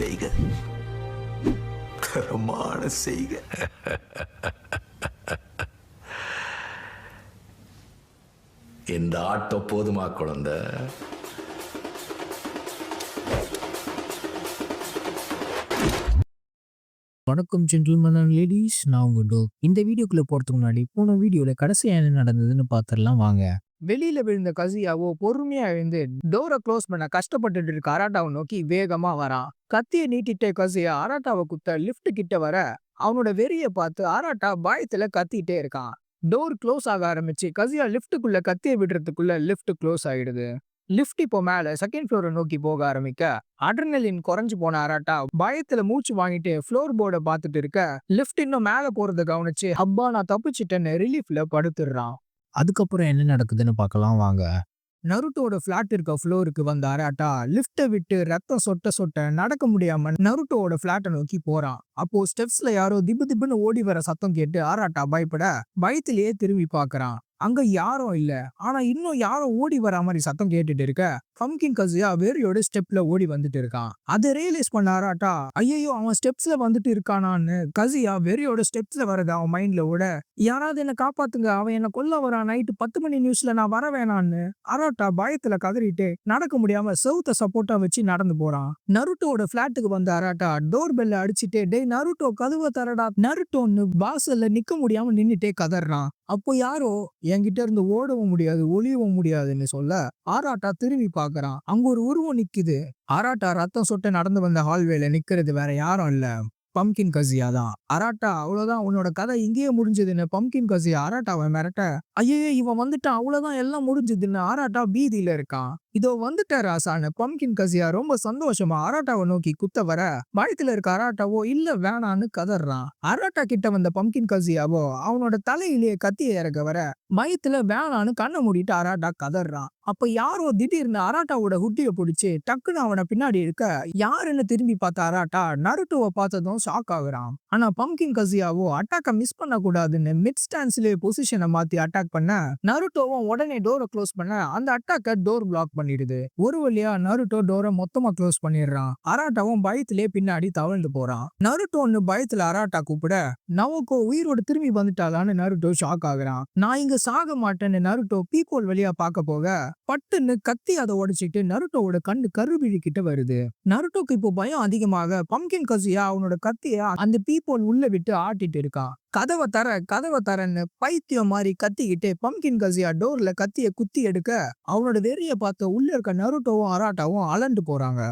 செய்க. தரமான செய்க. இந்த ஆட்டம் போதுமா குழந்தை? வணக்கம் ஜென்டில்மேன் அண்ட் லேடிஸ் நான் உங்கள் டோ இந்த வீடியோக்குள்ள போறதுக்கு முன்னாடி போன வீடியோவில் கடைசியாக என்ன நடந்ததுன்னு பார்த்துடலாம் வாங்க. வெளியில விழுந்த கசியாவோ பொறுமையா எழுந்து டோரை க்ளோஸ் பண்ண கஷ்டப்பட்டுட்டு இருக்க அராட்டாவை நோக்கி வேகமா வரான். கத்திய நீட்டிட்டே கசியா அராட்டாவை குத்த லிஃப்ட் கிட்ட வர அவனோட வெறிய பார்த்து அராட்டா பயத்துல கத்திட்டே இருக்கான். டோர் க்ளோஸ் ஆக ஆரம்பிச்சு கசியா லிஃப்ட்டுக்குள்ள கத்திய விடுறதுக்குள்ள லிஃப்ட் க்ளோஸ் ஆயிடுது. லிஃப்ட் இப்போ மேல செகண்ட் ஃப்ளோரை நோக்கி போக ஆரம்பிக்க அட்ரனலின் குறைஞ்சு போன அராட்டா பயத்துல மூச்சு வாங்கிட்டு ஃப்ளோர் போர்டை பார்த்துட்டு இருக்க லிஃப்ட் இன்னும் மேல போறத கவனிச்சு அப்பா நான் தப்பிச்சிட்டேன்னு ரிலீஃப்ல படுத்துடுறான். அதுக்கப்புறம் என்ன நடக்குதுன்னு பார்க்கலாம் வாங்க. நருட்டோட ஃப்ளாட் இருக்க ஃப்ளோருக்கு வந்த அராட்டா லிஃப்ட்டை விட்டு ரத்தம் சொட்ட சொட்ட நடக்க முடியாம நருட்டோட ஃப்ளாட்டை நோக்கி போறான். அப்போ ஸ்டெப்ஸ்ல யாரோ திபு திபுன்னு ஓடி வர சத்தம் கேட்டு ஆராட்டா பயப்பட. பயத்திலேயே திரும்பி பார்க்கறான் அங்க யாரும் இல்ல. ஆனா இன்னும் யாரும் ஓடி வர மாதிரி சத்தம் கேட்டுட்டு இருக்க. பம்கின் கசியா வெறியோட ஸ்டெப்ல ஓடி வந்துட்டு இருக்கான். அதை ரியலைஸ் பண்ணாராட்டா ஐயோ அவன் ஸ்டெப்ஸ்ல வந்துட்டு இருக்கானான்னு கசியா வெறியோட ஸ்டெப்ஸ்ல வரது அவன் மைண்ட்ல ஓட யாராவது என்ன காப்பாத்துங்க அவன் என்ன கொல்ல வரான் நைட்டு பத்து மணி நியூஸ்ல நான் வர வேணான்னு அராட்டா பயத்துல கதறிட்டு நடக்க முடியாம செவுத்த சப்போர்ட்டா வச்சு நடந்து போறான். நருட்டோட பிளாட்டுக்கு வந்த அராட்டா டோர் பெல்ல அடிச்சுட்டு டே நருட்டோ கதவை தரடா. நருட்டோன்னு வாசல்ல நிக்க முடியாம நின்னுட்டே கதறான். அப்போ யாரோ என்கிட்ட இருந்து ஓடவும் முடியாது ஒளியவும் முடியாதுன்னு சொல்ல ஆராட்டா திரும்பி பாக்குறான் அங்க ஒரு உருவம் நிக்குது. ஆராட்டா ரத்தம் சொட்டு நடந்து வந்த ஹால்வேல நிக்கிறது வேற யாரும் இல்ல. பம்கின் கசியா தான். அராட்டா அவ்வளவுதான். உன்னோட கதை இங்கேயே முடிஞ்சதுன்னு பம்கின் கசியா அராட்டாவை மிரட்ட ஐயோ இவன் வந்துட்டான். அவ்வளவுதான். எல்லாம் முடிஞ்சதுன்னு ஆராட்டா பீதியில இருக்கான். இதோ வந்துட்ட ராசான்னு பம்கின் கசியா ரொம்ப சந்தோஷமா அராட்டாவை நோக்கி குத்த வர பயத்துல இருக்க அராட்டாவோ இல்ல வேணான்னு கதறான். அராட்டா கிட்ட வந்த பம்கின் கசியாவோ அவனோட தலையிலேயே கத்திய இறக்க வர பயத்துல வேணான்னு கண்ணை மூடிட்டு அராட்டா கதறான். அப்ப யாரோ திடீர்னு அராட்டாவோட ஹுட்டிய பிடிச்சி டக்குன்னு அவனை பின்னாடி இருக்க யாருன்னு திரும்பி பார்த்த அராட்டா நருட்டுவை பார்த்ததும் ஷாக் ஆகுறான். ஆனா பம்கின் கசியாவோ அட்டாக்க மிஸ் பண்ண கூடாதுன்னு மிட் ஸ்டான்ஸ்லயே பொசிஷனை மாத்தி அட்டாக் பண்ண நருட்டோவும் உடனே டோரை க்ளோஸ் பண்ண அந்த அட்டாக்க டோர் பிளாக் பண்ணிடுது. ஒரு வழியா நருட்டோ டோரை மொத்தமா க்ளோஸ் பண்ணிடுறான். அராட்டாவும் பயத்திலே பின்னாடி தவழ்ந்து போறான். நருட்டோன்னு பயத்துல அராட்டா கூப்பிட நவோக்கோ உயிரோட திரும்பி வந்துட்டாளான்னு நருட்டோ ஷாக் ஆகுறான். நான் இங்க சாக மாட்டேன்னு நருட்டோ பீக்கோல் வழியா பார்க்க போக பட்டுன்னு கத்தி அதை உடைச்சிட்டு நருட்டோவோட கண்ணு கருவிழி கிட்ட வருது. நருட்டோக்கு இப்போ பயம் அதிகமாக. பம்கின் கசியா அவனோட கத்திய அந்த பீப்போல் உள்ள விட்டு ஆட்டிட்டு இருக்கான். கதவை தர கதவை தரன்னு பைத்தியம் மாதிரி கத்திக்கிட்டு பம்கின் கசியா டோர்ல கத்திய குத்தி எடுக்க அவனோட வெறிய பார்த்து உள்ள இருக்க நருட்டோவும் அராட்டாவும் அலண்டு போறாங்க.